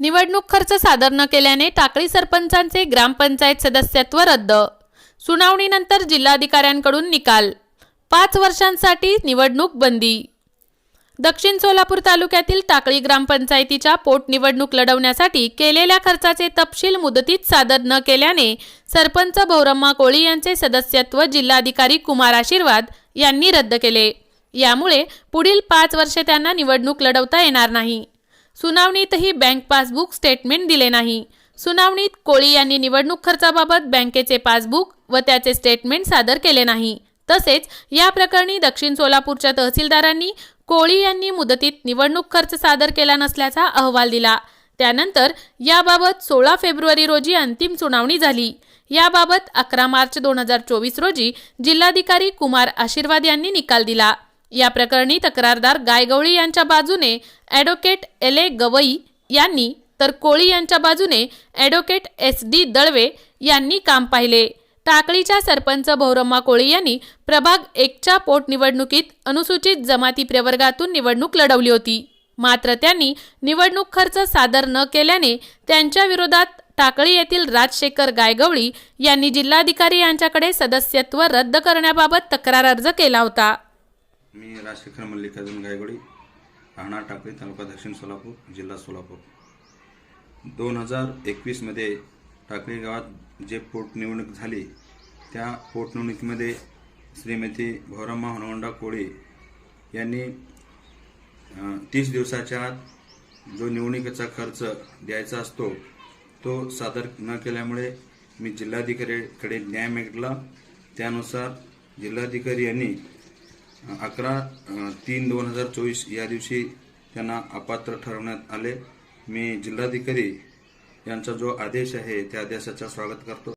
निवडणूक खर्च सादर न केल्याने टाकळी सरपंचांचे ग्रामपंचायत सदस्यत्व रद्द. सुनावणीनंतर जिल्हाधिकाऱ्यांकडून निकाल. पाच वर्षांसाठी निवडणूक बंदी. दक्षिण सोलापूर तालुक्यातील टाकळी ग्रामपंचायतीच्या पोटनिवडणूक लढवण्यासाठी केलेल्या खर्चाचे तपशील मुदतीत सादर न केल्याने सरपंच भौरम्मा कोळी यांचे सदस्यत्व जिल्हाधिकारी कुमार आशीर्वाद यांनी रद्द केले. यामुळे पुढील पाच वर्षे त्यांना निवडणूक लढवता येणार नाही. सुनावणीतही बँक पासबुक स्टेटमेंट दिले नाही. सुनावणीत कोळी यांनी निवडणूक खर्चाबाबत बँकेचे पासबुक व त्याचे स्टेटमेंट सादर केले नाही. तसेच या प्रकरणी दक्षिण सोलापूरच्या तहसीलदारांनी कोळी यांनी मुदतीत निवडणूक खर्च सादर केला नसल्याचा अहवाल दिला. त्यानंतर याबाबत सोळा फेब्रुवारी रोजी अंतिम सुनावणी झाली. याबाबत अकरा मार्च दोन हजार चोवीस रोजी जिल्हाधिकारी कुमार आशीर्वाद यांनी निकाल दिला. या प्रकरणी तक्रारदार गायगवळी यांच्या बाजूने ॲडव्होकेट एल ए गवई यांनी तर कोळी यांच्या बाजूने ॲडव्होकेट एस डी दळवे यांनी काम पाहिले. टाकळीच्या सरपंच भौरम्मा कोळी यांनी प्रभाग एकच्या पोटनिवडणुकीत अनुसूचित जमाती प्रवर्गातून निवडणूक लढवली होती. मात्र त्यांनी निवडणूक खर्च सादर न केल्याने त्यांच्या विरोधात टाकळी येथील राजशेखर गायगवळी यांनी जिल्हाधिकारी यांच्याकडे सदस्यत्व रद्द करण्याबाबत तक्रार अर्ज केला होता. मी राजशेखर मल्लिकार्जुन गायगोडी राहणार टाकळी तालुका दक्षिण सोलापूर जिल्हा सोलापूर. दोन हजार एकवीसमध्ये टाकळी गावात जे पोटनिवडणूक झाली त्या पोटनिवडणुकीमध्ये श्रीमती भौरम्मा हनुमंडा कोळी यांनी तीस दिवसाच्या आत जो निवडणुकीचा खर्च द्यायचा असतो तो सादर न केल्यामुळे मी जिल्हाधिकारीकडे न्याय मागितला. त्यानुसार जिल्हाधिकारी यांनी अकरा तीन दोन हजार चोवीस या दिवशी त्यांना अपात्र ठरवण्यात आले. मी जिल्हाधिकारी यांचा जो आदेश आहे त्या आदेशाचा स्वागत करतो.